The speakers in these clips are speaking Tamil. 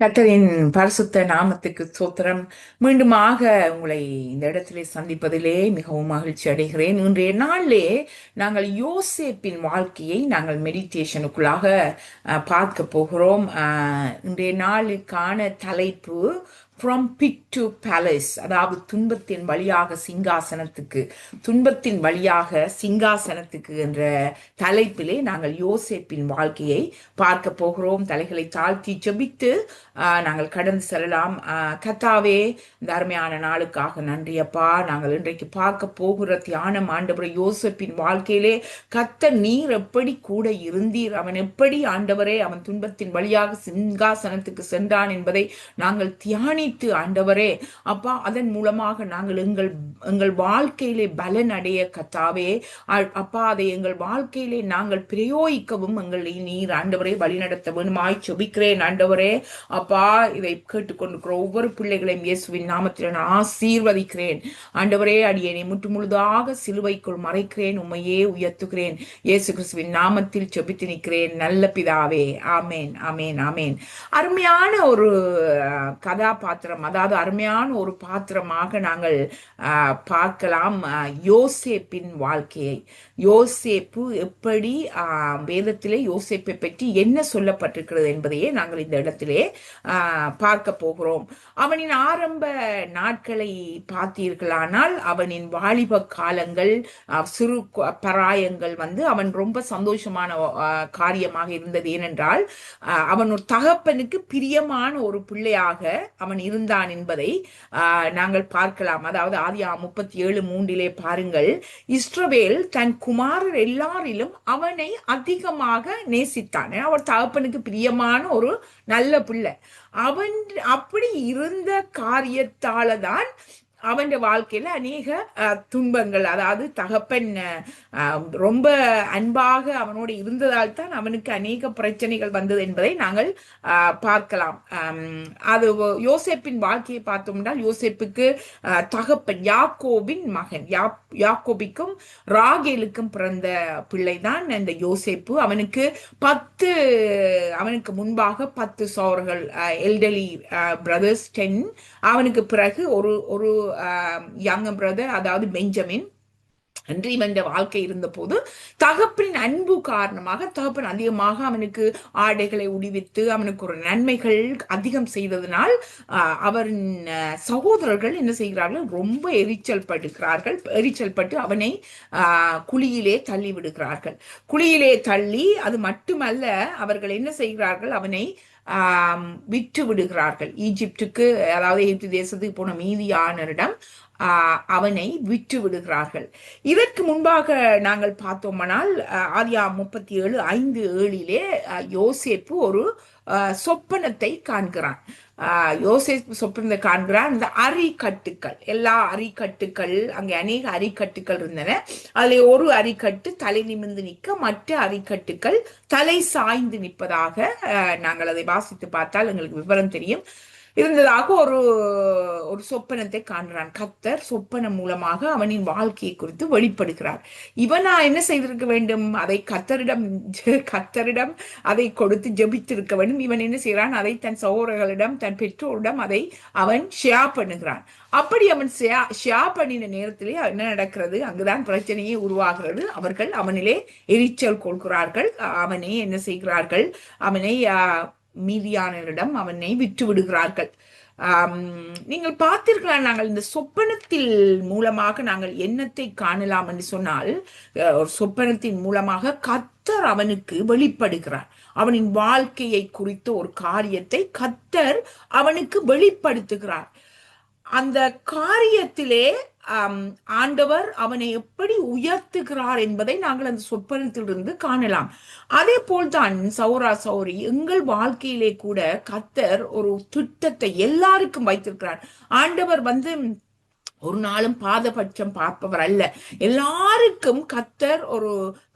கத்தரின் பரிசுத்த நாமத்துக்கு சோத்திரம் மீண்டுமாக உங்களை இந்த இடத்திலே சந்திப்பதிலே மிகவும் மகிழ்ச்சி அடைகிறேன். இன்றைய நாளிலே நாங்கள் யோசேப்பின் வாழ்க்கையை நாங்கள் மெடிடேஷனுக்குள்ளாக அஹ், பார்க்க போகிறோம். இன்றைய நாளுக்கான தலைப்பு ஃப்ரம் பிக் டு பேலஸ் அதாவது துன்பத்தின் வழியாக சிங்காசனத்துக்கு துன்பத்தின் வழியாக சிங்காசனத்துக்கு என்ற தலைப்பிலே நாங்கள் யோசேப்பின் வாழ்க்கையை பார்க்க போகிறோம். தலைகளை தாழ்த்தி ஜபித்து ஆஹ், நாங்கள் கடந்து செல்லலாம். கத்தாவே இந்த அருமையான நாளுக்காக நன்றி அப்பா. நாங்கள் இன்றைக்கு பார்க்க போகிற தியானம் ஆண்டவர் யோசப்பின் வாழ்க்கையிலே கத்த நீர் எப்படி கூட இருந்தீர். அவன் எப்படி ஆண்டவரே அவன் துன்பத்தின் வழியாக சிங்காசனத்துக்கு சென்றான் என்பதை நாங்கள் தியானி தியானித்து ஆண்டவரே அப்பா அதன் மூலமாக நாங்கள் எங்கள் எங்கள் வாழ்க்கையிலே பலன் அடைய கத்தாவே அப்பா அதை எங்கள் வாழ்க்கையிலே நாங்கள் பிரயோகிக்கவும் எங்களை நீர் ஆண்டவரே வழிநடத்த வேணுமாய் சொபிக்கிறேன் ஆண்டவரே. அப்பா இதை கேட்டுக்கொண்டிருக்கிற ஒவ்வொரு பிள்ளைகளையும் இயேசுவின் நாமத்தில் நான் ஆசீர்வதிக்கிறேன். ஆண்டவரே அடியேனை முற்று முழுதாக சிலுவைக்குள் மறைக்கிறேன் உம்மையே உயர்த்துகிறேன். இயேசு கிறிஸ்துவின் நாமத்தில் செபித்து நிற்கிறேன் நல்ல பிதாவே. ஆமேன் ஆமேன் ஆமேன். அருமையான ஒரு கதாபாத்திரம் பாத்திரம். அதாவது அருமையான ஒரு பாத்திரமாக நாங்கள் பார்க்கலாம் யோசேப்பின் வாழ்க்கையை. யோசேப்பு எப்படி வேதத்திலே யோசேப்பை பற்றி என்ன சொல்லப்பட்டிருக்கிறது என்பதையே நாங்கள் இந்த இடத்திலே பார்க்க போகிறோம். அவனின் ஆரம்ப நாட்களை பார்த்தீர்களானால் அவனின் வாலிப காலங்கள் சிறு பராயங்கள் வந்து அவன் ரொம்ப சந்தோஷமான காரியமாக இருந்தது. ஏனென்றால் அவன் ஒரு தகப்பனுக்கு பிரியமான ஒரு பிள்ளையாக அவன் இருந்தான் என்பதை ஆஹ், நாங்கள் பார்க்கலாம். அதாவது ஆதியா முப்பத்தி ஏழு மூன்றிலே பாருங்கள். இஸ்ரவேல் தன் குமாரர் எல்லாரிலும் அவனை அதிகமாக நேசித்தான். அவர் தகப்பனுக்கு பிரியமான ஒரு நல்ல பிள்ளை. அவன் அப்படி இருந்த காரியத்தால தான் அவன் வாழ்க்கையில அநேக துன்பங்கள் அதாவது தகப்பன் ரொம்ப அன்பாக அவனோடு இருந்ததால் தான் அவனுக்கு அநேக பிரச்சனைகள் வந்தது என்பதை நாங்கள் அஹ், பார்க்கலாம். அது யோசேப்பின் வாழ்க்கையை பார்த்தோம்னால் யோசேப்புக்கு தகப்பன் யாக்கோபின் மகன். யா- யாக்கோபிக்கும் ராகேலுக்கும் பிறந்த பிள்ளைதான் இந்த யோசேப்பு. அவனுக்கு பத்து அவனுக்கு முன்பாக பத்து சோழர்கள் எல்டலி பிரதர்ஸ் டென். அவனுக்கு பிறகு ஒரு ஒரு யங் பிரதர் அதாவது பெஞ்சமின். என்று இவன் வாழ்க்கை இருந்தபோது தகப்பனின் அன்பு காரணமாக தகப்பன் அதிகமாக அவனுக்கு ஆடைகளை உடிவித்து அவனுக்கு ஒரு நன்மைகள் அதிகம் செய்ததனால் ஆஹ், அவரின் சகோதரர்கள் என்ன செய்கிறார்கள்? ரொம்ப எரிச்சல் படுகிறார்கள். எரிச்சல் பட்டு அவனை ஆஹ், குழியிலே தள்ளி விடுகிறார்கள் குழியிலே தள்ளி அது மட்டுமல்ல அவர்கள் என்ன செய்கிறார்கள்? அவனை விற்று விடுகிறார்கள். ஈஜிப்டுக்கு அதாவது எகிப்து தேசத்துக்கு போன மீதியானரிடம் அவனை விற்று விடுகிறார்கள். இதற்கு முன்பாக நாங்கள் பார்த்தோம்னால் ஆதியா முப்பத்தி ஏழு ஐந்து ஏழிலே யோசேப்பு ஒரு சொப்பனத்தை காண்கிறான். யோசே சொப்பனத்தை காண்கிறான். இந்த அரிக்கட்டுக்கள் எல்லா அரிக்கட்டுக்கள் அங்கே அநேக அரிக்கட்டுக்கள் இருந்தன. அதில் ஒரு அரிக்கட்டு தலை நிமிர்ந்து நிற்க மற்ற அரிக்கட்டுக்கள் தலை சாய்ந்து நிற்பதாக நாங்கள் அதை வாசித்து பார்த்தால் எங்களுக்கு விவரம் தெரியும். இருந்ததாக ஒரு ஒரு சொப்பனத்தை காண்கிறான் கத்தர் சொப்பனம் மூலமாக அவனின் வாழ்க்கையை குறித்து வெளிப்படுகிறார். இவனா என்ன செய்திருக்க வேண்டும்? அதை கத்தரிடம் கத்தரிடம் அதை கொடுத்து ஜெபித்திருக்க வேண்டும். இவன் என்ன செய்கிறான்? அதை தன் சகோதரர்களிடம் தன் பெற்றோரிடம் அதை அவன் ஷேர் பண்ணுகிறான். அப்படி அவன் ஷேர் பண்ணின நேரத்திலே என்ன நடக்கிறது? அங்குதான் பிரச்சனையே உருவாகிறது. அவர்கள் அவனிலே எரிச்சல் கொள்கிறார்கள். அவனை என்ன செய்கிறார்கள்? அவனை ஆஹ், மீதியானவரிடம் அவனை விற்று விடுகிறார்கள் நீங்கள் பார்த்தீர்களா நாங்கள் இந்த சொப்பனத்தில் மூலமாக நாங்கள் எண்ணத்தை காணலாம் என்று சொன்னால் ஒரு சொப்பனத்தின் மூலமாக கத்தர் அவனுக்கு வெளிப்படுகிறார். அவனின் வாழ்க்கையை குறித்த ஒரு காரியத்தை கத்தர் அவனுக்கு வெளிப்படுத்துகிறார். அந்த காரியத்திலே ஆண்டவர் அவனை எப்படி உயர்த்துகிறார் என்பதை நாங்கள் அந்த சொப்பனத்திலிருந்து காணலாம். அதே போல்தான் சௌரா சௌரி எங்கள் வாழ்க்கையிலே கூட கத்தர் ஒரு திட்டத்தை எல்லாருக்கும் வைத்திருக்கிறார். ஆண்டவர் வந்து ஒரு நாளும் பாதபட்சம் பார்ப்பவர் அல்ல. எல்லாருக்கும் கத்தர் ஒரு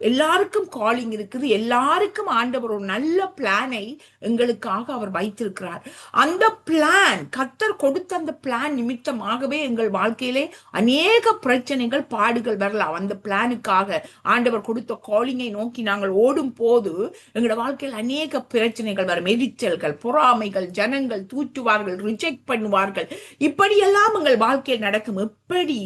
எல்லாருக்கும் காலிங் இருக்குது. எல்லாருக்கும் ஆண்டவர் ஒரு நல்ல பிளானை எங்களுக்காக அவர் வைத்திருக்கிறார். அந்த பிளான் கத்தர் கொடுத்த அந்த பிளான் நிமித்தமாகவே எங்கள் வாழ்க்கையிலே அநேக பிரச்சனைகள் பாடுகள் வரலாம். அந்த பிளானுக்காக ஆண்டவர் கொடுத்த காலிங்கை நோக்கி நாங்கள் ஓடும் போது எங்களோட வாழ்க்கையில் அநேக பிரச்சனைகள் வரும். எரிச்சல்கள் பொறாமைகள் ஜனங்கள் தூற்றுவார்கள் ரிஜெக்ட் பண்ணுவார்கள். இப்படியெல்லாம் எங்கள் வாழ்க்கையில் நடக்கும் எப்படி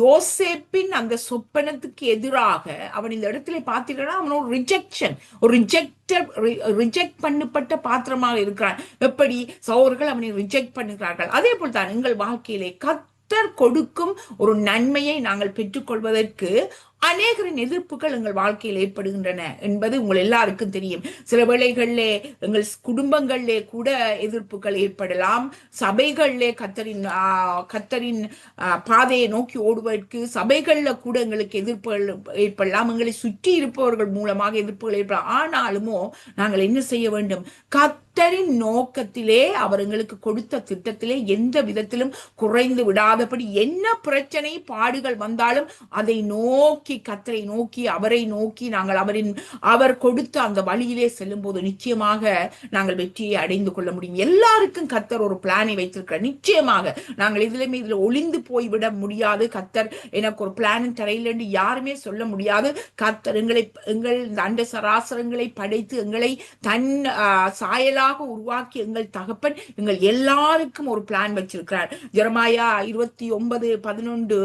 யோசேப்பின் அந்த சொப்பனத்துக்கு எதிராக அவன் இந்த இடத்துல பார்த்தீங்கன்னா அவன் ஒரு ரிஜெக்ஷன் ஒரு ரிஜெக்டட் ரிஜெக்ட் பண்ணப்பட்ட பாத்திரமாக இருக்கிறான். எப்படி? சோர்கள் அவனை ரிஜெக்ட் பண்ணுகிறார்கள். அதே போல் தான் எங்கள் வாழ்க்கையிலே கத்தர் கொடுக்கும் ஒரு நன்மையை நாங்கள் பெற்றுக்கொள்வதற்கு அநேகரின் எதிர்ப்புகள் எங்கள் வாழ்க்கையில் ஏற்படுகின்றன என்பது உங்கள் எல்லாருக்கும் தெரியும். சில வேளைகளிலே எங்கள் குடும்பங்களிலே கூட எதிர்ப்புகள் ஏற்படலாம். சபைகளிலே கத்தரின் கத்தரின் பாதையை நோக்கி ஓடுவதற்கு சபைகள்ல கூட எங்களுக்கு எதிர்ப்புகள் ஏற்படலாம். எங்களை சுற்றி இருப்பவர்கள் மூலமாக எதிர்ப்புகள் ஏற்படலாம். ஆனாலுமோ நாங்கள் என்ன செய்ய வேண்டும்? கத்தரின் நோக்கத்திலே அவர் எங்களுக்கு கொடுத்த திட்டத்திலே எந்த விதத்திலும் குறைந்து விடாதபடி என்ன பிரச்சனை பாடுகள் வந்தாலும் அதை நோக்கி கத்தரை நோக்கி அவரை நோக்கி நாங்கள் அவரின் அவர் கொடுத்த அந்த வழியிலே செல்லும் போது நிச்சயமாக நாங்கள் வெற்றியை அடைந்து கொள்ள முடியும். எல்லாருக்கும் கத்தர் ஒரு பிளானை வைத்திருக்கிறார். நிச்சயமாக நாங்கள் இதுலயுமே இதுல ஒளிந்து போய்விட முடியாது. கத்தர் எனக்கு ஒரு பிளான் தரையில் என்று யாருமே சொல்ல முடியாது. கத்தர் எங்களை எங்கள் இந்த அண்ட சராசரங்களை படைத்து எங்களை தன் ஆஹ், சாயலாக உருவாக்கி எங்கள் தகப்பன் எங்கள் எல்லாருக்கும் ஒரு பிளான் வச்சிருக்கிறார். ஜெரமாயா இருபத்தி ஒன்பது பதினொன்று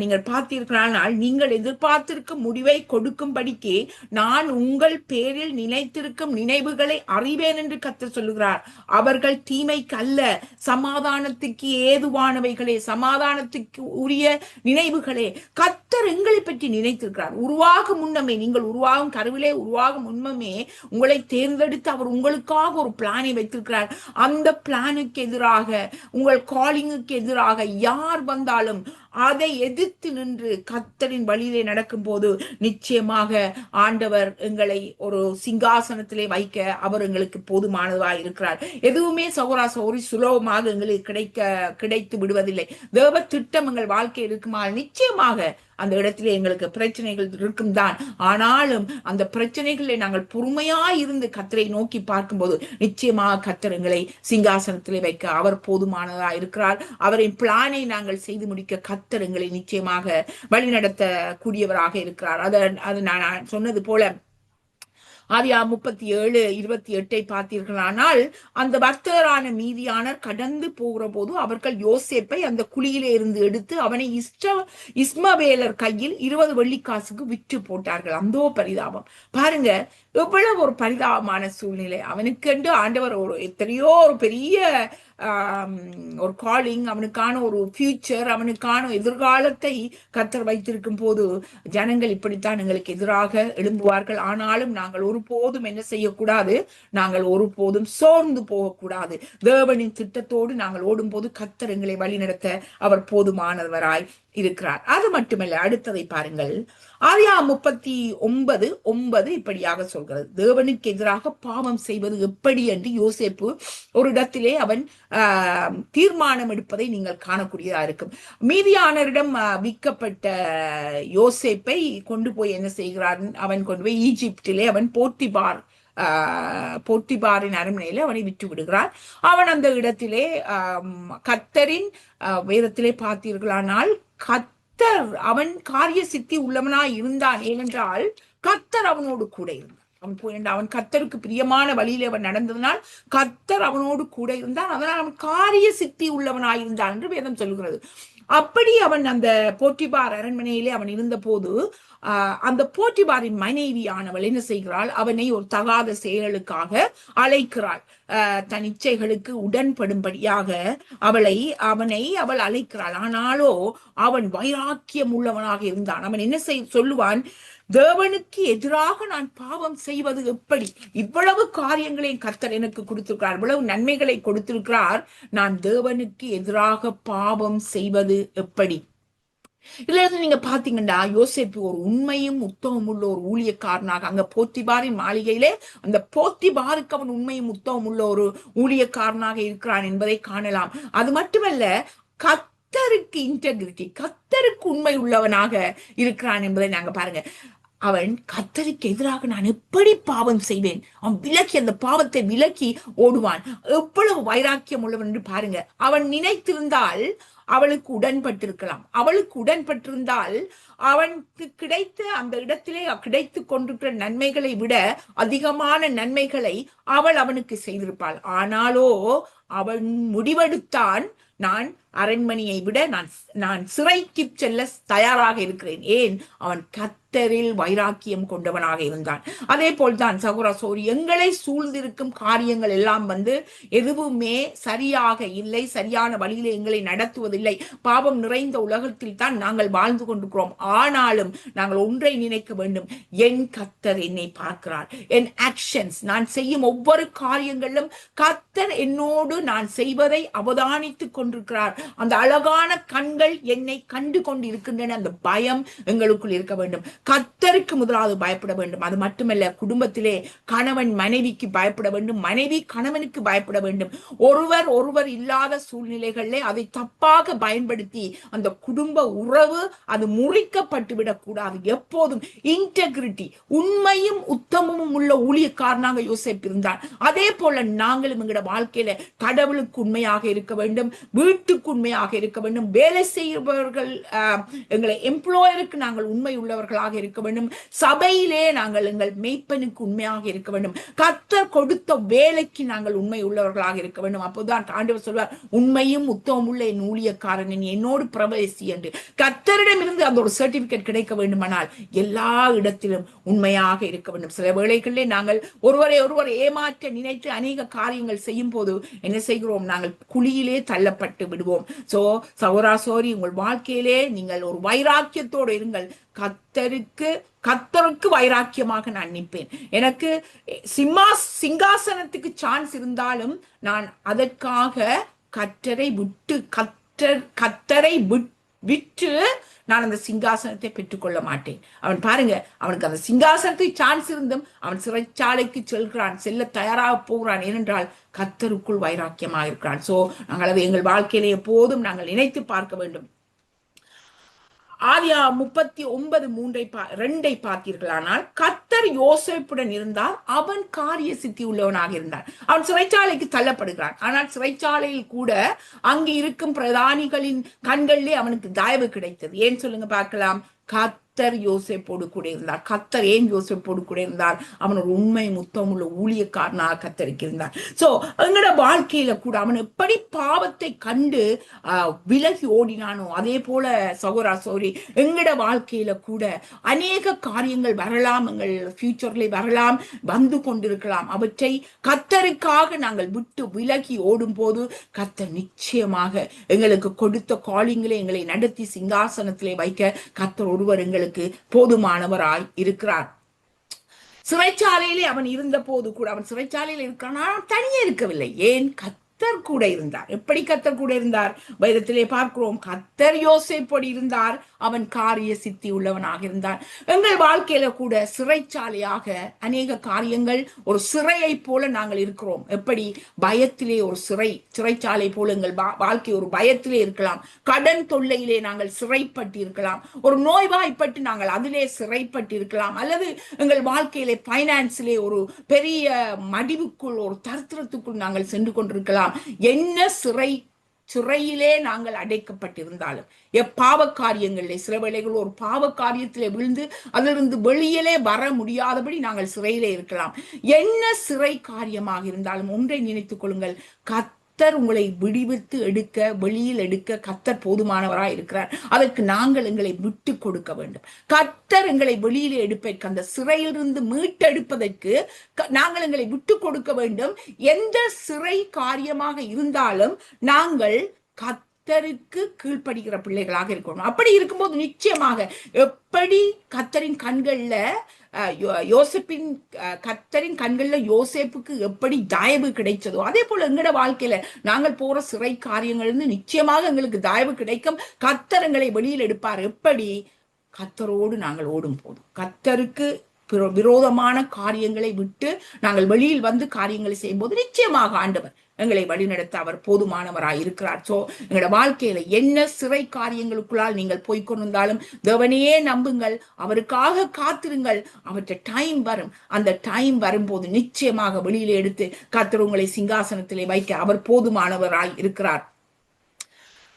நீங்கள் பார்த்தீர்களானால் நீங்கள் எதிர்பார்த்திருக்கும் முடிவை கொடுக்கும்படிக்கு நான் உங்கள் பேரில் நினைத்திருக்கும் நினைவுகளை அறிவேன் என்று கத்த சொல்லுகிறார். அவர்கள் தீமைக்கு அல்ல சமாதானத்துக்கு ஏதுவானவைகளே சமாதானத்துக்கு உரிய நினைவுகளே. கத்தர் எங்களை பற்றி நினைத்திருக்கிறார். உருவாகும் முன்னமே நீங்கள் உருவாகும் கருவிலே உருவாகும் முன்னமே உங்களை தேர்ந்தெடுத்து அவர் உங்களுக்காக ஒரு பிளானை வைத்திருக்கிறார். அந்த பிளானுக்கு எதிராக உங்கள் காலிங்குக்கு எதிராக யார் வந்தாலும் அதை எதிர்த்து நின்று கத்தரின் வழியிலே நடக்கும்போது நிச்சயமாக ஆண்டவர் எங்களை ஒரு சிங்காசனத்திலே வைக்க அவர் எங்களுக்கு போதுமானதாக இருக்கிறார். எதுவுமே சௌரா சௌரி சுலபமாக எங்களுக்கு கிடைக்க கிடைத்து விடுவதில்லை. தேவ திட்டம் எங்கள் வாழ்க்கை இருக்குமா நிச்சயமாக அந்த இடத்திலே எங்களுக்கு பிரச்சனைகள் இருக்கும் தான் ஆனாலும் அந்த பிரச்சனைகளை நாங்கள் பொறுமையா இருந்து கத்தரை நோக்கி பார்க்கும்போது நிச்சயமாக கத்தர் எங்களை சிங்காசனத்திலே வைக்க அவர் போதுமானதா இருக்கிறார். அவரின் பிளானை நாங்கள் செய்து முடிக்க கத்தர் எங்களை நிச்சயமாக வழிநடத்த கூடியவராக இருக்கிறார். அதை அது நான் சொன்னது போல ஆதியா முப்பத்தி ஏழு இருபத்தி எட்டை பார்த்தீர்களானால் அந்த வர்த்தகரான மீதியானர் கடந்து போகிற போது அவர்கள் யோசேப்பை அந்த குழியிலே இருந்து எடுத்து அவனை இஷ்ட இஸ்மவேலர் கையில் இருபது வெள்ளிக்காசுக்கு விற்று போட்டார்கள். அந்தோ பரிதாபம். பாருங்க எவ்வளவு ஒரு பரிதாபமான சூழ்நிலை. அவனுக்கென்று ஆண்டவர் ஒரு எத்தனையோ ஒரு பெரிய ஒரு காலிங் அவனுக்கான ஒரு ஃபியூச்சர் அவனுக்கான எதிர்காலத்தை கத்தர் வைத்திருக்கும் போது ஜனங்கள் இப்படித்தான் எங்களுக்கு எதிராக எழும்புவார்கள். ஆனாலும் நாங்கள் ஒருபோதும் என்ன செய்யக்கூடாது? நாங்கள் ஒருபோதும் சோர்ந்து போகக்கூடாது. தேவனின் திட்டத்தோடு நாங்கள் ஓடும்போது கத்தர் எங்களை வழிநடத்த அவர் போதுமானவராய். இருக்கிறார். அது மட்டுமல்ல அடுத்ததை பாருங்கள். ஆரியா முப்பத்தி ஒன்பது ஒன்பது இப்படியாக சொல்கிறது. தேவனுக்கு எதிராக பாவம் செய்வது எப்படி என்று யோசேப்பு ஒரு இடத்திலே அவன் ஆஹ், தீர்மானம் எடுப்பதை நீங்கள் காணக்கூடியதா இருக்கும். மீதியானரிடம் விற்கப்பட்ட யோசேப்பை கொண்டு போய் என்ன செய்கிறான் அவன் கொண்டு போய் ஈஜிப்டிலே அவன் போத்திபார் ஆஹ், அரண்மனையில் அரண்மனையில அவனை விட்டு விடுகிறான் அவன் அந்த இடத்திலே கத்தரின் வேதத்திலே பார்த்தீர்களானால் கத்தர் அவன் காரிய சித்தி உள்ளவனாய் இருந்தான் ஏனென்றால் கத்தர் அவனோடு கூட இருந்தான். அவன் போய் அவன் கத்தருக்கு பிரியமான வழியில அவன் நடந்ததனால் கத்தர் அவனோடு கூட இருந்தான். அதனால் அவன் காரிய சித்தி உள்ளவனாய் இருந்தான் என்று வேதம் சொல்கிறது. அப்படி அவன் அந்த போட்டிபார் அரண்மனையிலே அவன் இருந்த போது அந்த போட்டிபாரின் மனைவியானவள் என்ன செய்கிறாள்? அவனை ஒரு தகாத செயலுக்காக அழைக்கிறாள். ஆஹ் தன் இச்சைகளுக்கு உடன்படும்படியாக அவளை அவனை அவள் அழைக்கிறாள். ஆனாலோ அவன் வைராக்கியம் உள்ளவனாக இருந்தான். அவன் என்ன செய் சொல்லுவான்? தேவனுக்கு எதிராக நான் பாவம் செய்வது எப்படி? இவ்வளவு காரியங்களை கர்த்தர் எனக்கு கொடுத்திருக்கிறார். இவ்வளவு நன்மைகளை கொடுத்திருக்கிறார். நான் தேவனுக்கு எதிராக பாவம் செய்வது எப்படி? இதுல இருந்து நீங்க பாத்தீங்கன்னா யோசிப்பு ஒரு உண்மையும் உத்தவம் உள்ள ஒரு ஊழியக்காரனாக அங்க போத்திபாரின் மாளிகையிலே அந்த போத்திபாருக்கு அவன் உண்மையும் உத்தவம் உள்ள ஒரு ஊழியக்காரனாக இருக்கிறான் என்பதை காணலாம். அது மட்டுமல்ல கத்தருக்கு இன்டெகிரிட்டி கத்தருக்கு உண்மை உள்ளவனாக இருக்கிறான் என்பதை நாங்க பாருங்க. அவன் கத்தருக்கு எதிராக நான் எப்படி பாவம் செய்வேன்? அவன் விலக்கி அந்த பாவத்தை விலக்கி ஓடுவான். எவ்வளவு வைராக்கியம் உள்ளவன் என்று பாருங்க. அவன் நினைத்திருந்தால் அவளுக்கு உடன்பட்டிருக்கலாம். அவளுக்கு உடன்பட்டிருந்தால் அவனுக்கு கிடைத்த அந்த இடத்திலே கிடைத்து கொண்டிருக்கிற நன்மைகளை விட அதிகமான நன்மைகளை அவள் அவனுக்கு செய்திருப்பாள். ஆனாலோ அவன் முடிவெடுத்தான். நான் அரண்மனையை விட நான் நான் சிறைக்கு செல்ல தயாராக இருக்கிறேன். ஏன்? அவன் கத் கத்தரில் வைராக்கியம் கொண்டவனாக இருந்தான். அதே போல்தான் சகுரா சோரி எங்களை சூழ்ந்திருக்கும் காரியங்கள் எல்லாம் வந்து எதுவுமே சரியாக இல்லை சரியான வழியில எங்களை நடத்துவதில்லை. பாவம் நிறைந்த உலகத்தில் தான் நாங்கள் வாழ்ந்து கொண்டிருக்கிறோம். ஆனாலும் நாங்கள் ஒன்றை நினைக்க வேண்டும். என் கத்தர் என்னை பார்க்கிறார். என் ஆக்ஷன்ஸ் நான் செய்யும் ஒவ்வொரு காரியங்களிலும் கத்தர் என்னோடு நான் செய்வதை அவதானித்துக் கொண்டிருக்கிறார். அந்த அழகான கண்கள் என்னை கண்டு கொண்டு இருக்கின்றன அந்த பயம் எங்களுக்குள் இருக்க வேண்டும். கத்தருக்கு முதலாவது பயப்பட வேண்டும். அது மட்டுமல்ல குடும்பத்திலே கணவன் மனைவிக்கு பயப்பட வேண்டும். மனைவி கணவனுக்கு பயப்பட வேண்டும். ஒருவர் ஒருவர் இல்லாத சூழ்நிலைகளிலே அதை தப்பாக பயன்படுத்தி அந்த குடும்ப உறவு அது முறிக்கப்பட்டு விடக்கூடாது. எப்போதும் இன்டெகிரிட்டி உண்மையும் உத்தமமும் உள்ள ஊழியக்காரனாக யோசிப்பு இருந்தான். அதே போல நாங்களும் எங்களோட வாழ்க்கையில கடவுளுக்கு உண்மையாக இருக்க வேண்டும் வீட்டுக்கு உண்மையாக இருக்க வேண்டும். வேலை செய்பவர்கள் எங்களை எம்ப்ளாயருக்கு நாங்கள் உண்மை உள்ளவர்களாக இருக்க வேண்டும். சபையிலே நாங்கள் எங்கள் மெய்ப்பனுக்கு உண்மையாக இருக்க வேண்டும். கத்தர் கொடுத்த வேலைக்கு நாங்கள் உண்மை உள்ளவர்களாக இருக்க வேண்டும். அப்போதான் ஆண்டவர் சொல்வார் உண்மையும் உத்தமும் உள்ள என் ஊழியக்காரன் என்னோடு பிரவேசி என்று. கத்தரிடமிருந்து அந்த ஒரு சர்டிபிகேட் கிடைக்க வேண்டுமானால் எல்லா இடத்திலும் உண்மையாக இருக்க வேண்டும். சில வேளைகளிலே நாங்கள் ஒருவரை ஒருவர் ஏமாற்ற நினைத்து அநேக காரியங்கள் செய்யும் போது என்ன செய்கிறோம்? நாங்கள் குழியிலே தள்ளப்பட்டு விடுவோம். சோ சௌரா சோரி உங்கள் வாழ்க்கையிலே நீங்கள் ஒரு வைராக்கியத்தோடு இருங்கள். கத்தருக்கு கத்தருக்கு வைராக்கியமாக நான் நிற்பேன். எனக்கு சிம்மா சிங்காசனத்துக்கு சான்ஸ் இருந்தாலும் நான் அதற்காக கத்தரை விட்டு கத்தர் கத்தரை விட்டு விற்று நான் அந்த சிங்காசனத்தை பெற்றுக்கொள்ள மாட்டேன். அவன் பாருங்க அவனுக்கு அந்த சிங்காசனத்தை சான்ஸ் இருந்தும் அவன் சிறைச்சாலைக்கு செல்கிறான் செல்ல தயாராக போகிறான். ஏனென்றால் கத்தருக்குள் வைராக்கியமாக இருக்கிறான். சோ நாங்கள் அதை எங்கள் வாழ்க்கையிலே எப்போதும் நாங்கள் நினைத்து பார்க்க வேண்டும். ஆதியா முப்பத்தி ஒன்பது மூன்றை பா ரெண்டை பார்த்தீர்களானால் கத்தர் யோசிப்புடன் இருந்தால் அவன் காரிய சித்தி உள்ளவனாக இருந்தான் அவன் சிறைச்சாலைக்கு தள்ளப்படுகிறான். ஆனால் சிறைச்சாலையில் கூட அங்கு இருக்கும் பிரதானிகளின் கண்களிலே அவனுக்கு தயவு கிடைத்தது. ஏன் சொல்லுங்க பார்க்கலாம்? கத்தர் யோசிப்போடு கூட இருந்தார். கத்தர் ஏன் யோசிப்போடு கூட இருந்தார்? அவன் ஒரு உண்மை முத்தம் உள்ள ஊழியக்காரனாக கத்தருக்கு இருந்தார் சோ எங்களோட வாழ்க்கையில கூட அவன் எப்படி பாவத்தை கண்டு விலகி ஓடினானோ அதே போல சகோரா சோரி எங்களோட வாழ்க்கையில கூட அநேக காரியங்கள் வரலாம் எங்கள் ஃபியூச்சர்ல வரலாம் வந்து கொண்டிருக்கலாம். அவற்றை கத்தருக்காக நாங்கள் விட்டு விலகி ஓடும் போது கத்தர் நிச்சயமாக எங்களுக்கு கொடுத்த காலிங்களை எங்களை நடத்தி சிங்காசனத்திலே வைக்க கத்தர் ஒருவர் எங்களுக்கு போதுமானவராய் இருக்கிறார். சிறைச்சாலையிலே அவன் இருந்த போது கூட அவன் சிறைச்சாலையில் இருக்கிறான் தனியே இருக்கவில்லை. ஏன்? கத்தர் கூட இருந்தார். எப்படி கத்தர் கூட இருந்தார்? வேதத்திலே பார்க்கிறோம் கத்தர் யோசைப்படி இருந்தார். அவன் காரிய சித்தி உள்ளவனாக இருந்தான் எங்கள் வாழ்க்கையில கூட சிறைச்சாலையாக அநேக காரியங்கள் ஒரு சிறையை போல நாங்கள் இருக்கிறோம். எப்படி? பயத்திலே ஒரு சிறை சிறைச்சாலை போல எங்கள் வா- வாழ்க்கை ஒரு பயத்திலே இருக்கலாம். கடன் தொல்லையிலே நாங்கள் சிறைப்பட்டு இருக்கலாம் ஒரு நோய்வாய்ப்பட்டு நாங்கள் அதிலே சிறைப்பட்டு இருக்கலாம் அல்லது எங்கள் வாழ்க்கையிலே பைனான்ஸிலே ஒரு பெரிய மடிவுக்குள் ஒரு தரித்திரத்துக்குள் நாங்கள் சென்று கொண்டிருக்கலாம். என்ன சிறை சிறையிலே நாங்கள் அடைக்கப்பட்டிருந்தாலும் எப்பாவ காரியங்களிலே சில வேளைகள் ஒரு பாவ காரியத்திலே விழுந்து அதிலிருந்து வெளியிலே வர முடியாதபடி நாங்கள் சிறையிலே இருக்கலாம். என்ன சிறை காரியமாக இருந்தாலும் ஒன்றை நினைத்துக் கொள்ளுங்கள். கத்தர் உங்களை விடுவித்து எடுக்க வெளியில் எடுக்க கத்தர் போதுமானவராய் இருக்கிறார். அதற்கு நாங்கள் எங்களை விட்டு கொடுக்க வேண்டும். கத்தர் எங்களை வெளியில் எடுப்பதற்கு அந்த சிறையிலிருந்து மீட்டெடுப்பதற்கு க- நாங்கள் எங்களை விட்டு கொடுக்க வேண்டும். எந்த சிறை காரியமாக இருந்தாலும் நாங்கள் கத்தருக்கு கீழ்ப்படுகிற பிள்ளைகளாக இருக்கணும். அப்படி இருக்கும்போது நிச்சயமாக எப்படி கத்தரின் கண்கள்ல யோசேப்பின் கத்தரின் கண்களில் யோசேப்புக்கு எப்படி தயவு கிடைச்சதோ அதே போல எங்களோட வாழ்க்கையில நாங்கள் போற சிறை காரியங்கள் இருந்து நிச்சயமாக எங்களுக்கு தயவு கிடைக்கும். கத்தரங்களை வெளியில் எடுப்பார். எப்படி? கத்தரோடு நாங்கள் ஓடும் போதும். கத்தருக்கு விரோதமான காரியங்களை விட்டு நாங்கள் வெளியில் வந்து காரியங்களை செய்யும்போது நிச்சயமாக ஆண்டவர் எங்களை வழிநடத்த அவர் போதுமானவராய் இருக்கிறார். சோ எங்களோட வாழ்க்கையில என்ன சிறை காரியங்களுக்குள்ளால் நீங்கள் போய்க்கொண்டிருந்தாலும் தேவனையே நம்புங்கள் அவருக்காக காத்திருங்கள். அவற்றை டைம் வரும். அந்த டைம் வரும்போது நிச்சயமாக வெளியில எடுத்து கத்திர உங்களை சிங்காசனத்திலே வைக்க அவர் போதுமானவராய் இருக்கிறார்.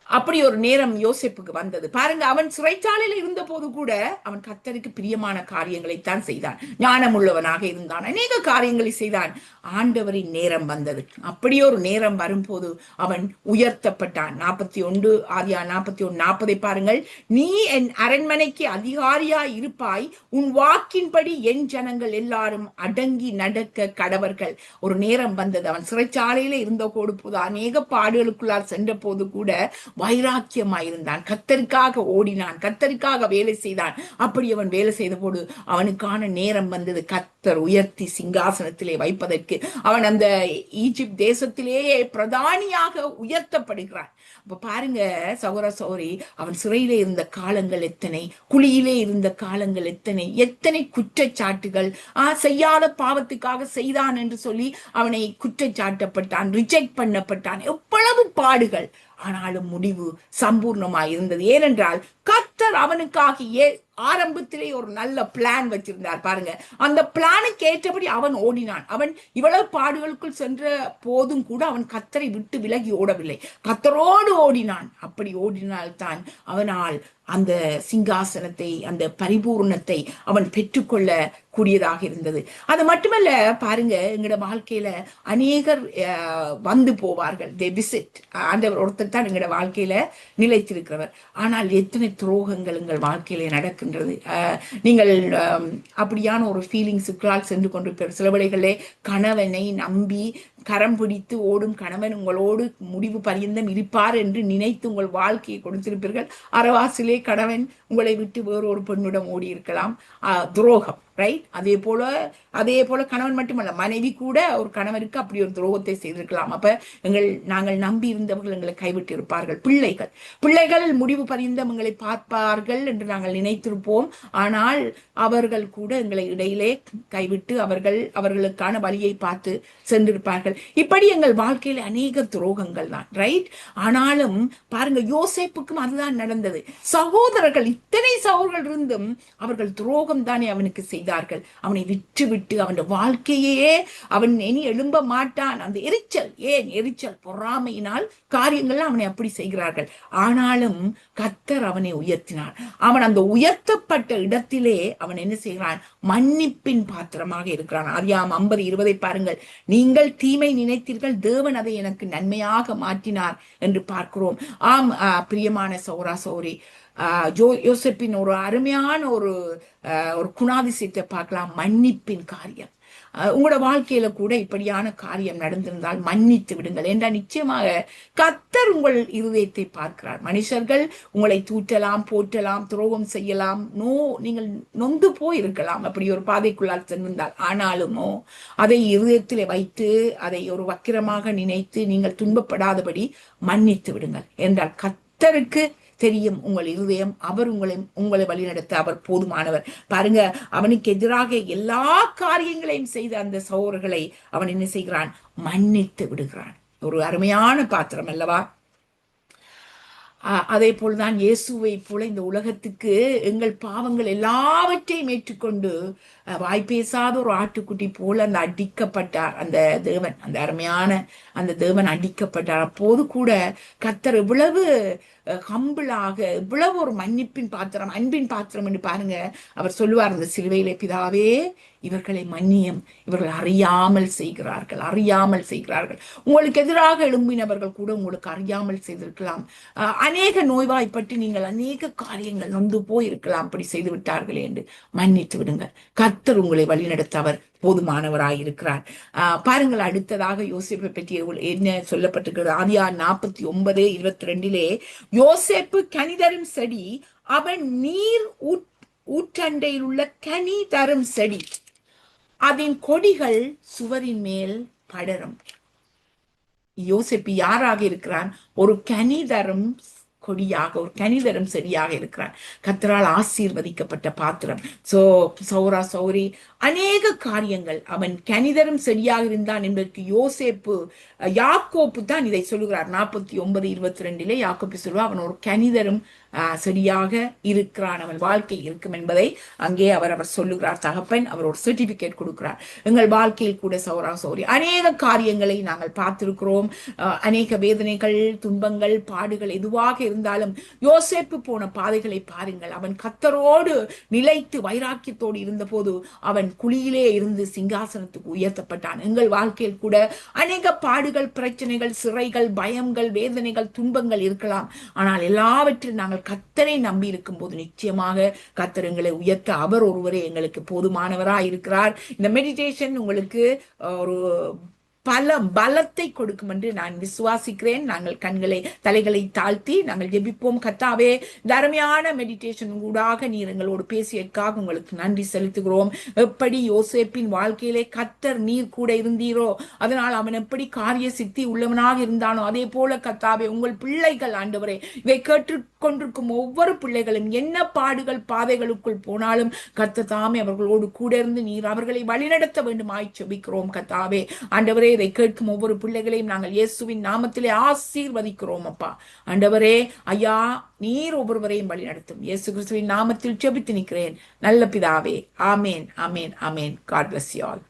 அப்படி ஒரு நேரம் யோசிப்புக்கு வந்தது. பாருங்க அவன் சிறைச்சாலையில் இருந்த போது கூட அவன் கர்த்தருக்கு பிரியமான காரியங்களைத்தான் செய்தான். ஞானமுள்ளவனாக இருந்தான். அநேக காரியங்களை செய்தான். ஆண்டவரின் நேரம் வந்தது. அப்படி ஒரு நேரம் வரும்போது அவன் உயர்த்தப்பட்டான். நாற்பத்தி ஒன்று ஆதியா நாற்பத்தி ஒன்று நாற்பதை பாருங்கள். நீ என் அரண்மனைக்கு அதிகாரியா இருப்பாய். உன் வாக்கின்படி என் ஜனங்கள் எல்லாரும் அடங்கி நடக்க கடவர்கள். ஒரு நேரம் வந்தது. அவன் சிறைச்சாலையில இருந்த போது போது அநேக பாடுகளுக்குள்ளார் சென்ற போது கூட வைராக்கியமாயிருந்தான். கத்தருக்காக ஓடினான். கத்தருக்காக வேலை செய்தான். அப்படி அவன் வேலை செய்த போது அவனுக்கான நேரம் வந்தது. கத்தர் உயர்த்தி சிங்காசனத்திலே வைப்பதற்கு. அவன் அந்த ஈஜிப்ட் தேசத்திலேயே பிரதானியாக உயர்த்தப்படுகிறான். அப்ப பாருங்க சௌர சௌரி அவன் சிறையிலே இருந்த காலங்கள் எத்தனை குழியிலே இருந்த காலங்கள் எத்தனை எத்தனை குற்றச்சாட்டுகள் ஆ செய்யாத பாவத்துக்காக செய்தான் என்று சொல்லி அவனை குற்றச்சாட்டப்பட்டான் ரிஜெக்ட் பண்ணப்பட்டான் எவ்வளவு பாடுகள். ஆனாலும் முடிவு சம்பூர்ணமாய் இருந்தது ஏனென்றால் கத்தர் அவனுக்காக ஏ ஆரம்பத்திலே ஒரு நல்ல பிளான் வச்சிருந்தார். பாருங்க. அந்த பிளானுக்கு ஏற்றபடி அவன் ஓடினான். அவன் இவ்வளவு பாடுகளுக்குள் சென்ற போதும் கூட அவன் கத்தரை விட்டு விலகி ஓடவில்லை. கத்தரோடு ஓடினான். அப்படி ஓடினால்தான் அவனால் அந்த சிங்காசனத்தை அந்த பரிபூர்ணத்தை அவன் பெற்றுக்கொள்ள கூடியதாக இருந்தது. அது மட்டுமல்ல பாருங்க எங்களோட வாழ்க்கையில அநேகர் அஹ், வந்து போவார்கள். தே விசிட் ஆண்டவர் ஒருத்தர் தான் எங்களோட வாழ்க்கையில நிலைத்திருக்கிறவர். ஆனால் எத்தனை துரோகங்கள் எங்கள் வாழ்க்கையில நடக்கின்றது. அஹ், நீங்கள் அப்படியான ஒரு ஃபீலிங்ஸுக்களால் சென்று கொண்டிருப்பார் சில வழிகளே கணவனை நம்பி கரம் பிடித்து ஓடும் கணவன் உங்களோடு முடிவு பரியந்தம் இருப்பார் என்று நினைத்து உங்கள் வாழ்க்கையை கொடுத்திருப்பீர்கள். அரவாசிலே கணவன் உங்களை விட்டு வேறொரு பெண்ணிடம் ஓடி இருக்கலாம் துரோகம். ரைட் அதே போல அதே போல கணவன் மட்டுமல்ல மனைவி கூட ஒரு கணவருக்கு அப்படி ஒரு துரோகத்தை செய்திருக்கலாம். அப்ப எங்கள் நாங்கள் நம்பி இருந்தவர்கள் எங்களை கைவிட்டு இருப்பார்கள். பிள்ளைகள். பிள்ளைகள் முடிவு பரிந்தம் எங்களை பார்ப்பார்கள் என்று நாங்கள் நினைத்திருப்போம். ஆனால் அவர்கள் கூட எங்களை இடையிலே கைவிட்டு அவர்கள் அவர்களுக்கான வழியை பார்த்து சென்றிருப்பார்கள். இப்படி எங்கள் வாழ்க்கையில் அநேக துரோகங்கள் தான். ரைட் ஆனாலும் பாருங்க யோசேப்புக்கும் அதுதான் நடந்தது. சகோதரர்கள் இத்தனை சகோதரர்கள் இருந்தும் அவர்கள் துரோகம் தானே அவனுக்கு செய்தார்கள். அவனை விட்டு அவன் வாழ்க்கையே அவன் இனி எழும்ப மாட்டான். அந்த எரிச்சல் ஏன் எரிச்சல்? பொறாமையினால் காரியங்கள் அவனை அப்படி செய்கிறார்கள். ஆனாலும் கத்தர் அவனை உயர்த்தினான் அவன் அந்த உயர்த்தப்பட்ட இடத்திலே அவன் என்ன செய்கிறான்? மன்னிப்பின் பாத்திரமாக இருக்கிறான். ஆதியாம் ஐம்பது இருபதை பாருங்கள். நீங்கள் தீமை நினைத்தீர்கள் தேவன் அதை எனக்கு நன்மையாக மாற்றினார் என்று பார்க்கிறோம். ஆம் பிரியமான சௌரா சௌரி ஜோ யோசப்பின் ஒரு அருமையான ஒரு ஒரு குணாதிசயத்தை பார்க்கலாம். மன்னிப்பின் காரியம். உங்களோட வாழ்க்கையில கூட இப்படியான காரியம் நடந்திருந்தால் மன்னித்து விடுங்கள் என்றால் நிச்சயமாக கத்தர் உங்கள் இருதயத்தை பார்க்கிறார். மனுஷர்கள் உங்களை தூற்றலாம் போற்றலாம் துரோகம் செய்யலாம். நோ நீங்கள் நொந்து போய் இருக்கலாம் அப்படி ஒரு பாதைக்குள்ளால் சென்றிருந்தால். ஆனாலுமோ அதை இருதயத்தில் வைத்து அதை ஒரு வக்கிரமாக நினைத்து நீங்கள் துன்பப்படாதபடி மன்னித்து விடுங்கள் என்றால் கத்தருக்கு தெரியும் உங்கள் இருதயம் அவர் உங்களை உங்களை வழிநடத்த அவர் போதுமானவர். பாருங்க அவனுக்கு எதிராக எல்லா காரியங்களையும் செய்த அந்த சோர்களை அவன் என்ன செய்கிறான்? மன்னித்து விடுகிறான். ஒரு அருமையான பாத்திரம் அல்லவா? அதே போல்தான் இயேசுவை போல இந்த உலகத்துக்கு எங்கள் பாவங்கள் எல்லாவற்றையும் ஏற்றுக்கொண்டு வாய்ப்பேசாத வாய் பேசாத ஒரு ஆட்டுக்குட்டி போல அந்த அடிக்கப்பட்டார் அந்த தேவன். அந்த அருமையான அந்த தேவன் அடிக்கப்பட்டார். அப்போது கூட கத்தர் இவ்வளவு ஹம்பிளாக இவ்வளவு ஒரு மன்னிப்பின் பாத்திரம் அன்பின் பாத்திரம் என்று பாருங்க. அவர் சொல்லுவார் அந்த சிலுவையிலே பிதாவே இவர்களை மன்னியம். இவர்கள் அறியாமல் செய்கிறார்கள் அறியாமல் செய்கிறார்கள். உங்களுக்கு எதிராக எழும்பினவர்கள் கூட உங்களுக்கு அறியாமல் செய்திருக்கலாம். அஹ், அநேக நோய்வாய்ப்பட்டு நீங்கள் அநேக காரியங்கள் நொந்து போயிருக்கலாம். அப்படி செய்து விட்டார்களே என்று மன்னித்து விடுங்கள். கர்த்தர் உங்களை வழிநடத்த அவர் போதுமானவராய் இருக்கிறார். பாருங்கள் அடுத்ததாக யோசிப்பை பற்றி என்ன சொல்லப்பட்டிருக்கிறது? ஆதியா நாற்பத்தி ஒன்பது இருபத்தி ரெண்டிலே யோசேப்பு கனிதரும் செடி அவன் நீர் ஊற்றண்டையில் உள்ள கனி தரும் செடி அதன் கொடிகள் சுவரின் மேல் படரும். யோசிப்பு யாராக இருக்கிறான்? ஒரு கனி தரும் கொடியாக ஒரு கனிதரம் செடியாக இருக்கிறார் கத்தரால் ஆசீர்வதிக்கப்பட்ட பாத்திரம். சோ சௌரா சௌரி அநேக காரியங்கள் அவன் கனிதரும் செடியாக இருந்தான் என்பதற்கு யோசேப்பு யாக்கோப்பு தான் இதை சொல்லுகிறார். நாற்பத்தி ஒன்பது இருபத்தி ரெண்டிலே யாக்கோப்பு சொல்லுவா அவன் ஒரு கனிதரும் சரியாக இருக்கிறான். அவன் வாழ்க்கை இருக்கும் என்பதை அங்கே அவர் அவர் சொல்லுகிறார். தகப்பன் அவர் ஒரு சர்டிபிகேட் கொடுக்கிறார். எங்கள் வாழ்க்கையில் கூட சௌரா சௌரி அநேக காரியங்களை நாங்கள் பார்த்திருக்கிறோம். அநேக வேதனைகள் துன்பங்கள் பாடுகள் எதுவாக இருந்தாலும் யோசேப்பு போன பாதைகளை பாருங்கள். அவன் கத்தரோடு நிலைத்து வைராக்கியத்தோடு இருந்தபோது அவன் குழியிலே இருந்து சிங்காசனத்துக்கு உயர்த்தப்பட்டான். எங்கள் வாழ்க்கையில் கூட அநேக பாடுகள் பிரச்சனைகள் சிறைகள் பயங்கள் வேதனைகள் துன்பங்கள் இருக்கலாம். ஆனால் எல்லாவற்றிலும் நாங்கள் கத்தரை நம்பி இருக்கும் போது நிச்சயமாக கத்தர் எங்களை உயர்த்த அவர் ஒருவரே எங்களுக்கு போதுமானவராக இருக்கிறார் இந்த மெடிடேஷன் உங்களுக்கு ஒரு பல பலத்தை கொடுக்கும் என்று நான் விசுவாசிக்கிறேன். நாங்கள் கண்களை தலைகளை தாழ்த்தி நாங்கள் ஜெபிப்போம். கத்தாவே தரமையான மெடிடேஷன் கூடாக நீர் எங்களோடு பேசியதற்காக உங்களுக்கு நன்றி செலுத்துகிறோம். எப்படி யோசேப்பின் வாழ்க்கையிலே கத்தர் நீர் கூட இருந்தீரோ அதனால் அவன் எப்படி காரிய சித்தி உள்ளவனாக இருந்தானோ அதே போல கத்தாவே உங்கள் பிள்ளைகள் ஆண்டவரே இதை கேட்டுக்கொண்டிருக்கும் ஒவ்வொரு பிள்ளைகளும் என்ன பாடுகள் பாதைகளுக்குள் போனாலும் கத்த தாமே அவர்களோடு கூட இருந்து நீர் அவர்களை வழிநடத்த வேண்டும் ஆய்ச்சபிக்கிறோம் கத்தாவே ஆண்டவரே இதை கேட்கும் ஒவ்வொரு பிள்ளைகளையும் நாங்கள் இயேசுவின் நாமத்திலே ஆசீர்வதிக்கிறோம் அப்பா. ஆண்டவரே ஐயா நீர் ஒவ்வொருவரையும் வழி நடத்தும். இயேசு கிறிஸ்துவின் நாமத்தில் செபித்து நிற்கிறேன். நல்ல பிதாவே ஆமேன் ஆமேன் ஆமேன். God bless you all